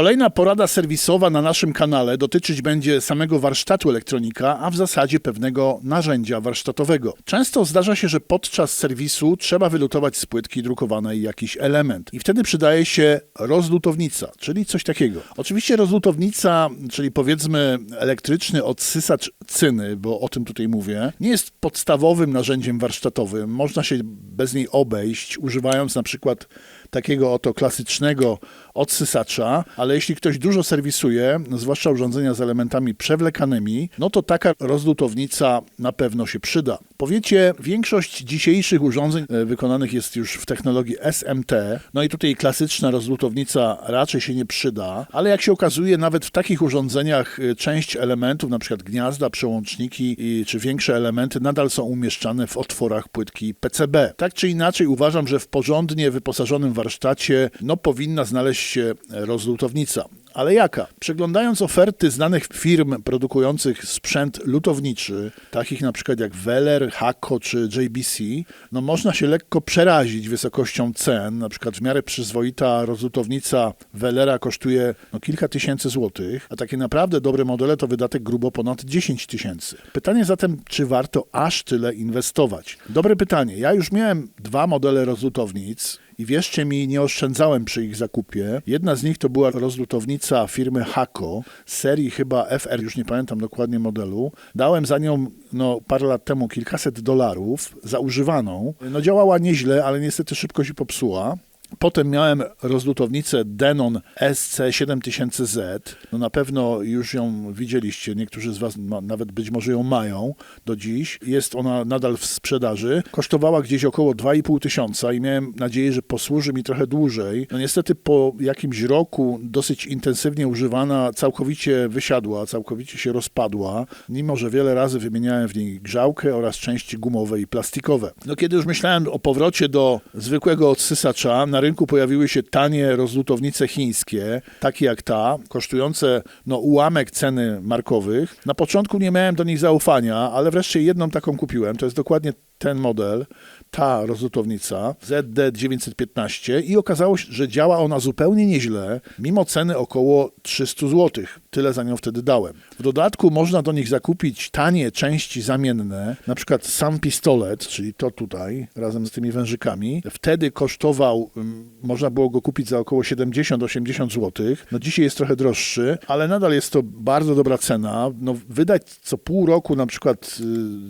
Kolejna porada serwisowa na naszym kanale dotyczyć będzie samego warsztatu elektronika, a w zasadzie pewnego narzędzia warsztatowego. Często zdarza się, że podczas serwisu trzeba wylutować z płytki drukowanej jakiś element i wtedy przydaje się rozlutownica, czyli coś takiego. Oczywiście rozlutownica, czyli powiedzmy elektryczny odsysacz cyny, bo o tym tutaj mówię, nie jest podstawowym narzędziem warsztatowym. Można się bez niej obejść, używając na przykład takiego oto klasycznego odsysacza, ale jeśli ktoś dużo serwisuje, zwłaszcza urządzenia z elementami przewlekanymi, no to taka rozlutownica na pewno się przyda. Powiecie, większość dzisiejszych urządzeń e, wykonanych jest już w technologii SMT, no i tutaj klasyczna rozlutownica raczej się nie przyda, ale jak się okazuje, nawet w takich urządzeniach e, część elementów, na przykład gniazda, przełączniki czy większe elementy nadal są umieszczane w otworach płytki PCB. Tak czy inaczej uważam, że w porządnie wyposażonym warsztacie no powinna znaleźć się rozlutownica. Ale jaka? Przeglądając oferty znanych firm produkujących sprzęt lutowniczy, takich na przykład jak Weller, Hakko czy JBC, no można się lekko przerazić wysokością cen. Na przykład w miarę przyzwoita rozlutownica Wellera kosztuje no, kilka tysięcy złotych, a takie naprawdę dobre modele to wydatek grubo ponad 10 tysięcy. Pytanie zatem, czy warto aż tyle inwestować? Dobre pytanie. Ja już miałem dwa modele rozlutownic i wierzcie mi, nie oszczędzałem przy ich zakupie. Jedna z nich to była rozlutownica firmy Hako, serii chyba FR, już nie pamiętam dokładnie modelu. Dałem za nią no, parę lat temu kilkaset dolarów za używaną. No działała nieźle, ale niestety szybko się popsuła. Potem miałem rozlutownicę Denon SC7000Z. No na pewno już ją widzieliście, niektórzy z Was ma, nawet być może ją mają do dziś. Jest ona nadal w sprzedaży. Kosztowała gdzieś około 2,5 tysiąca i miałem nadzieję, że posłuży mi trochę dłużej. No niestety po jakimś roku dosyć intensywnie używana, całkowicie wysiadła, całkowicie się rozpadła, mimo że wiele razy wymieniałem w niej grzałkę oraz części gumowe i plastikowe. No kiedy już myślałem o powrocie do zwykłego odsysacza, na rynku pojawiły się tanie rozlutownice chińskie, takie jak ta, kosztujące no, ułamek ceny markowych. Na początku nie miałem do nich zaufania, ale wreszcie jedną taką kupiłem. To jest dokładnie ten model, ta rozlutownica ZD915 i okazało się, że działa ona zupełnie nieźle, mimo ceny około 300 zł. Tyle za nią wtedy dałem. W dodatku można do nich zakupić tanie części zamienne, na przykład sam pistolet, czyli to tutaj, razem z tymi wężykami. Wtedy kosztował, mm, można było go kupić za około 70-80 zł. No dzisiaj jest trochę droższy, ale nadal jest to bardzo dobra cena. No wydać co pół roku na przykład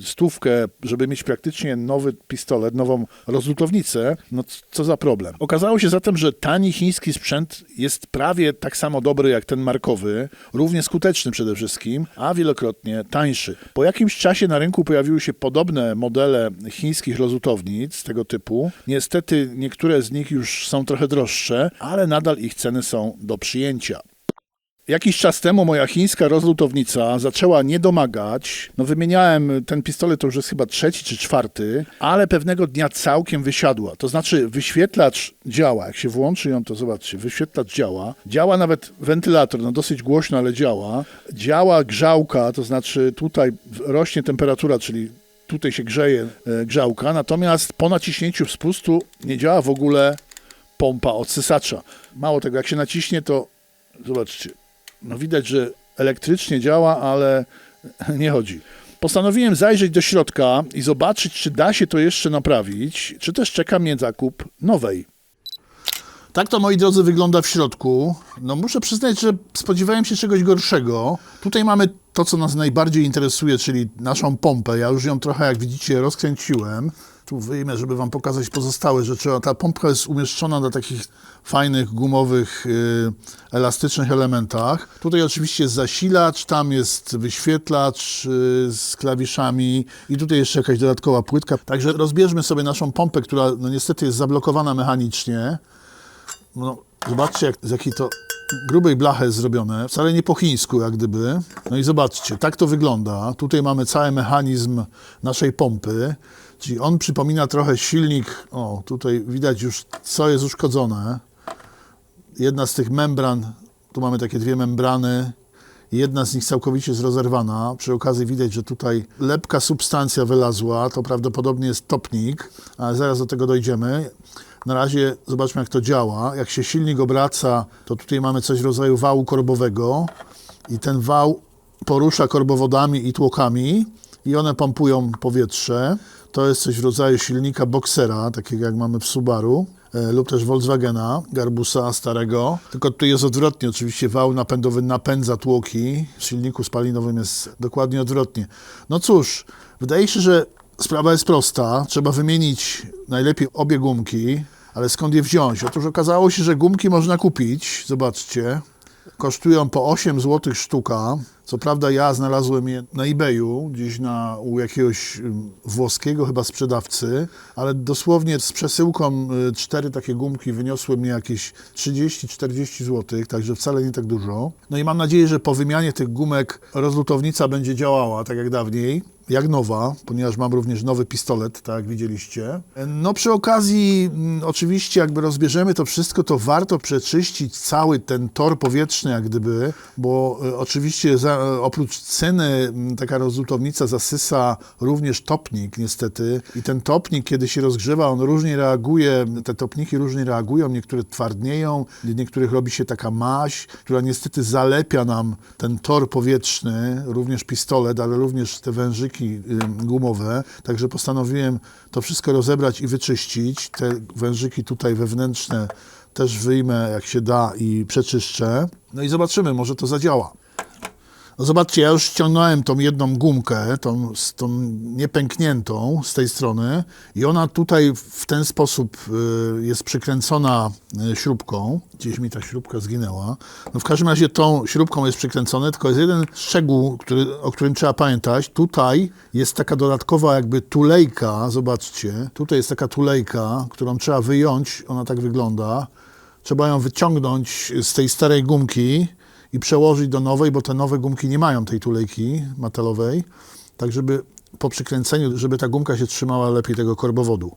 y, stówkę, żeby mieć praktycznie nowy pistolet, nową rozlutownicę, no co za problem. Okazało się zatem, że tani chiński sprzęt jest prawie tak samo dobry jak ten markowy, równie skuteczny przede wszystkim, a wielokrotnie tańszy. Po jakimś czasie na rynku pojawiły się podobne modele chińskich rozlutownic tego typu. Niestety niektóre z nich już są trochę droższe, ale nadal ich ceny są do przyjęcia. Jakiś czas temu moja chińska rozlutownica zaczęła nie domagać. No wymieniałem ten pistolet, to już jest chyba trzeci czy czwarty, ale pewnego dnia całkiem wysiadła. To znaczy wyświetlacz działa. Jak się włączy ją, to zobaczcie, wyświetlacz działa. Działa nawet wentylator, no dosyć głośno, ale działa. Działa grzałka, to znaczy tutaj rośnie temperatura, czyli tutaj się grzeje e, grzałka, natomiast po naciśnięciu spustu nie działa w ogóle pompa odsysacza. Mało tego, jak się naciśnie, to zobaczcie, no widać, że elektrycznie działa, ale nie chodzi. Postanowiłem zajrzeć do środka i zobaczyć, czy da się to jeszcze naprawić, czy też czeka mnie zakup nowej. Tak to, moi drodzy, wygląda w środku. No muszę przyznać, że spodziewałem się czegoś gorszego. Tutaj mamy to, co nas najbardziej interesuje, czyli naszą pompę. Ja już ją trochę, jak widzicie, rozkręciłem. Tu wyjmę, żeby wam pokazać pozostałe rzeczy. Ta pompka jest umieszczona na takich fajnych, gumowych, yy, elastycznych elementach. Tutaj oczywiście jest zasilacz, tam jest wyświetlacz yy, z klawiszami i tutaj jeszcze jakaś dodatkowa płytka. Także rozbierzmy sobie naszą pompę, która no niestety jest zablokowana mechanicznie. No, zobaczcie, jak, z jakiej to grubej blachy jest zrobione, wcale nie po chińsku jak gdyby. No i zobaczcie, tak to wygląda. Tutaj mamy cały mechanizm naszej pompy, czyli on przypomina trochę silnik, o tutaj widać już co jest uszkodzone. Jedna z tych membran, tu mamy takie dwie membrany Jedna z nich całkowicie jest rozerwana. Przy okazji widać, że tutaj lepka substancja wylazła. To prawdopodobnie jest topnik, ale zaraz do tego dojdziemy. Na razie zobaczmy, jak to działa. Jak się silnik obraca, to tutaj mamy coś w rodzaju wału korbowego i ten wał porusza korbowodami i tłokami i one pompują powietrze. To jest coś w rodzaju silnika Boxera, takiego jak mamy w Subaru e, lub też Volkswagena, Garbusa starego. Tylko tu jest odwrotnie. Oczywiście wał napędowy napędza tłoki. W silniku spalinowym jest dokładnie odwrotnie. No cóż, wydaje się, że sprawa jest prosta. Trzeba wymienić najlepiej obie gumki, ale skąd je wziąć? Otóż okazało się, że gumki można kupić. Zobaczcie. Kosztują po 8 zł sztuka. Co prawda ja znalazłem je na eBayu, gdzieś na, u jakiegoś włoskiego chyba sprzedawcy, ale dosłownie z przesyłką y, cztery takie gumki wyniosły mnie jakieś 30-40 zł, także wcale nie tak dużo. No i mam nadzieję, że po wymianie tych gumek rozlutownica będzie działała tak jak dawniej jak nowa, ponieważ mam również nowy pistolet, tak jak widzieliście. No przy okazji, mm, oczywiście jakby rozbierzemy to wszystko, to warto przeczyścić cały ten tor powietrzny jak gdyby, bo e, oczywiście za, e, oprócz ceny m, taka rozlutownica zasysa również topnik niestety i ten topnik, kiedy się rozgrzewa, on różnie reaguje, te topniki różnie reagują, niektóre twardnieją, niektórych robi się taka maź, która niestety zalepia nam ten tor powietrzny, również pistolet, ale również te wężyki gumowe, także postanowiłem to wszystko rozebrać i wyczyścić. Te wężyki tutaj wewnętrzne też wyjmę jak się da i przeczyszczę. No i zobaczymy, może to zadziała. No zobaczcie, ja już ściągnąłem tą jedną gumkę, tą, tą niepękniętą z tej strony i ona tutaj w ten sposób y, jest przykręcona y, śrubką. Gdzieś mi ta śrubka zginęła. No w każdym razie tą śrubką jest przykręcone, tylko jest jeden szczegół, który, o którym trzeba pamiętać. Tutaj jest taka dodatkowa jakby tulejka, zobaczcie. Tutaj jest taka tulejka, którą trzeba wyjąć, ona tak wygląda. Trzeba ją wyciągnąć z tej starej gumki i przełożyć do nowej, bo te nowe gumki nie mają tej tulejki metalowej, tak żeby po przykręceniu, żeby ta gumka się trzymała lepiej tego korbowodu.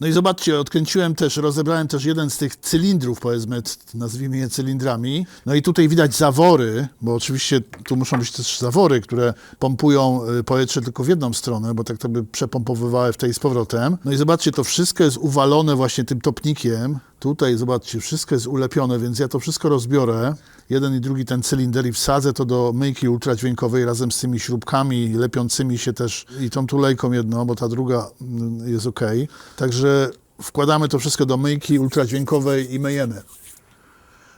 No i zobaczcie, odkręciłem też, rozebrałem też jeden z tych cylindrów, powiedzmy, nazwijmy je cylindrami. No i tutaj widać zawory, bo oczywiście tu muszą być też zawory, które pompują y, powietrze tylko w jedną stronę, bo tak to by przepompowywały w tej z powrotem. No i zobaczcie, to wszystko jest uwalone właśnie tym topnikiem. Tutaj, zobaczcie, wszystko jest ulepione, więc ja to wszystko rozbiorę. Jeden i drugi ten cylinder i wsadzę to do myjki ultradźwiękowej razem z tymi śrubkami lepiącymi się też i tą tulejką jedną, bo ta druga mm, jest ok. Także wkładamy to wszystko do myjki ultradźwiękowej i myjemy.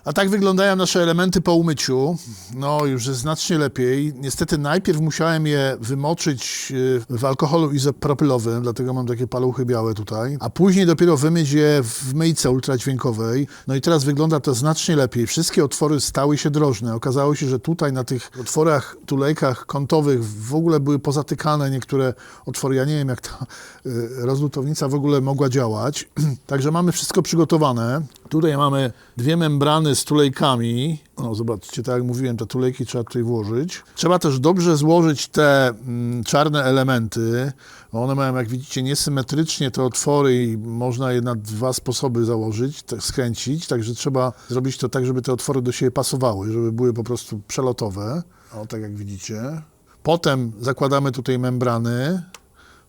A tak wyglądają nasze elementy po umyciu. No, już jest znacznie lepiej. Niestety najpierw musiałem je wymoczyć y, w alkoholu izopropylowym, dlatego mam takie paluchy białe tutaj, a później dopiero wymyć je w myjce ultradźwiękowej. No i teraz wygląda to znacznie lepiej. Wszystkie otwory stały się drożne. Okazało się, że tutaj na tych otworach, tulejkach kątowych w ogóle były pozatykane niektóre otwory. Ja nie wiem, jak ta y, rozlutownica w ogóle mogła działać. Także mamy wszystko przygotowane. Tutaj mamy dwie membrany z tulejkami. No, zobaczcie, tak jak mówiłem, te tulejki trzeba tutaj włożyć. Trzeba też dobrze złożyć te mm, czarne elementy. One mają, jak widzicie, niesymetrycznie te otwory i można je na dwa sposoby założyć, skręcić. Także trzeba zrobić to tak, żeby te otwory do siebie pasowały, żeby były po prostu przelotowe. O, tak jak widzicie. Potem zakładamy tutaj membrany,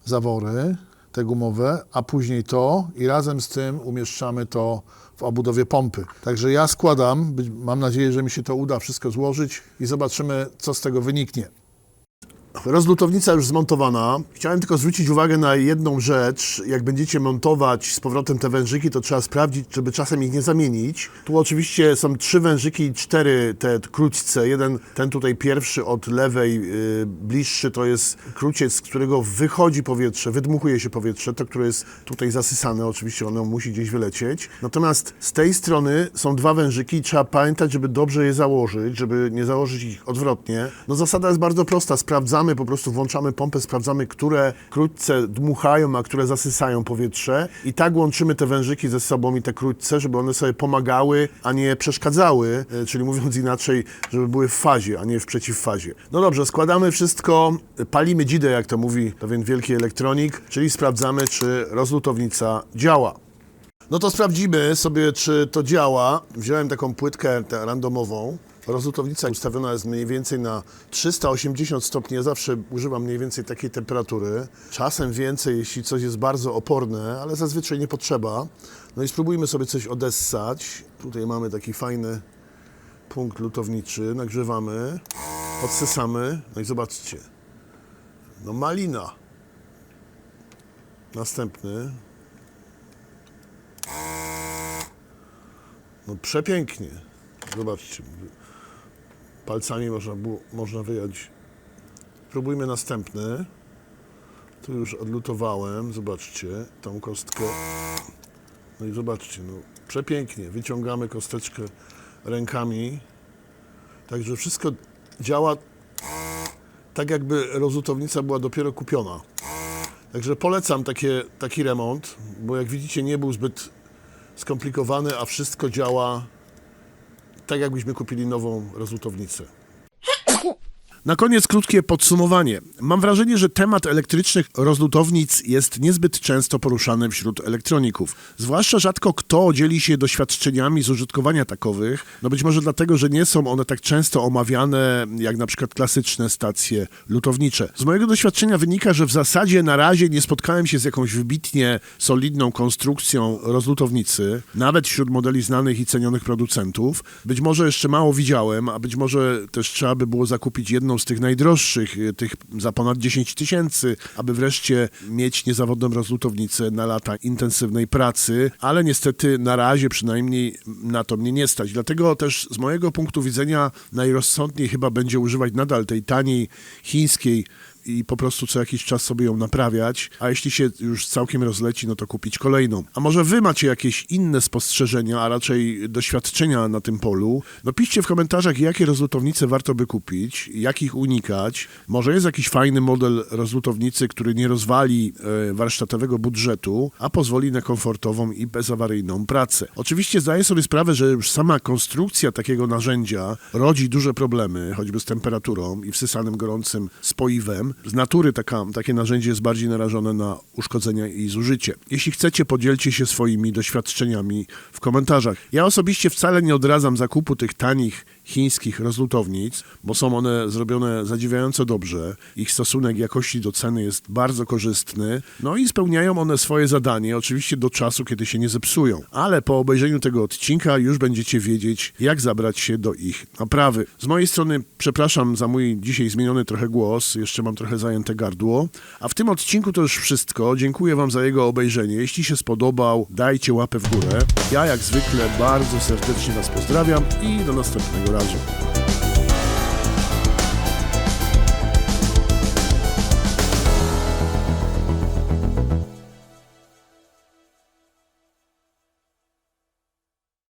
zawory, te gumowe, a później to i razem z tym umieszczamy to w obudowie pompy. Także ja składam, mam nadzieję, że mi się to uda wszystko złożyć i zobaczymy, co z tego wyniknie. Rozlutownica już zmontowana. Chciałem tylko zwrócić uwagę na jedną rzecz. Jak będziecie montować z powrotem te wężyki, to trzeba sprawdzić, żeby czasem ich nie zamienić. Tu oczywiście są trzy wężyki i cztery te króćce. Jeden, ten tutaj pierwszy od lewej, yy, bliższy, to jest króciec, z którego wychodzi powietrze, wydmuchuje się powietrze. To, które jest tutaj zasysane, oczywiście ono musi gdzieś wylecieć. Natomiast z tej strony są dwa wężyki i trzeba pamiętać, żeby dobrze je założyć, żeby nie założyć ich odwrotnie. No zasada jest bardzo prosta. Sprawdzamy, po prostu włączamy pompę, sprawdzamy, które krótce dmuchają, a które zasysają powietrze i tak łączymy te wężyki ze sobą i te krótce, żeby one sobie pomagały, a nie przeszkadzały, e, czyli mówiąc inaczej, żeby były w fazie, a nie w przeciwfazie. No dobrze, składamy wszystko, palimy dzidę, jak to mówi pewien wielki elektronik, czyli sprawdzamy, czy rozlutownica działa. No to sprawdzimy sobie, czy to działa. Wziąłem taką płytkę randomową. Rozlutownica ustawiona jest mniej więcej na 380 stopni. Ja zawsze używam mniej więcej takiej temperatury. Czasem więcej, jeśli coś jest bardzo oporne, ale zazwyczaj nie potrzeba. No i spróbujmy sobie coś odessać. Tutaj mamy taki fajny punkt lutowniczy. Nagrzewamy, odsysamy. No i zobaczcie. No malina. Następny. No przepięknie. Zobaczcie. Palcami można, było, można wyjąć. Próbujmy następny. Tu już odlutowałem. Zobaczcie tą kostkę. No i zobaczcie, no przepięknie. Wyciągamy kosteczkę rękami. Także wszystko działa tak, jakby rozlutownica była dopiero kupiona. Także polecam takie, taki remont, bo jak widzicie nie był zbyt skomplikowany, a wszystko działa tak, jakbyśmy kupili nową rozlutownicę. Na koniec krótkie podsumowanie. Mam wrażenie, że temat elektrycznych rozlutownic jest niezbyt często poruszany wśród elektroników. Zwłaszcza rzadko kto dzieli się doświadczeniami z użytkowania takowych. No być może dlatego, że nie są one tak często omawiane jak na przykład klasyczne stacje lutownicze. Z mojego doświadczenia wynika, że w zasadzie na razie nie spotkałem się z jakąś wybitnie solidną konstrukcją rozlutownicy, nawet wśród modeli znanych i cenionych producentów. Być może jeszcze mało widziałem, a być może też trzeba by było zakupić jedną z tych najdroższych, y, tych za ponad 10 tysięcy, aby wreszcie mieć niezawodną rozlutownicę na lata intensywnej pracy, ale niestety na razie przynajmniej na to mnie nie stać. Dlatego też z mojego punktu widzenia najrozsądniej chyba będzie używać nadal tej taniej chińskiej i po prostu co jakiś czas sobie ją naprawiać, a jeśli się już całkiem rozleci, no to kupić kolejną. A może wy macie jakieś inne spostrzeżenia, a raczej doświadczenia na tym polu? No piszcie w komentarzach, jakie rozlutownice warto by kupić, jakich unikać. Może jest jakiś fajny model rozlutownicy, który nie rozwali e, warsztatowego budżetu, a pozwoli na komfortową i bezawaryjną pracę. Oczywiście zdaję sobie sprawę, że już sama konstrukcja takiego narzędzia rodzi duże problemy, choćby z temperaturą i wsysanym gorącym spoiwem. Z natury taka, takie narzędzie jest bardziej narażone na uszkodzenia i zużycie. Jeśli chcecie, podzielcie się swoimi doświadczeniami w komentarzach. Ja osobiście wcale nie odradzam zakupu tych tanich chińskich rozlutownic, bo są one zrobione zadziwiająco dobrze. Ich stosunek jakości do ceny jest bardzo korzystny. No i spełniają one swoje zadanie, oczywiście do czasu, kiedy się nie zepsują. Ale po obejrzeniu tego odcinka już będziecie wiedzieć, jak zabrać się do ich naprawy. Z mojej strony przepraszam za mój dzisiaj zmieniony trochę głos, jeszcze mam trochę zajęte gardło. A w tym odcinku to już wszystko. Dziękuję Wam za jego obejrzenie. Jeśli się spodobał, dajcie łapę w górę. Ja jak zwykle bardzo serdecznie Was pozdrawiam i do następnego razu.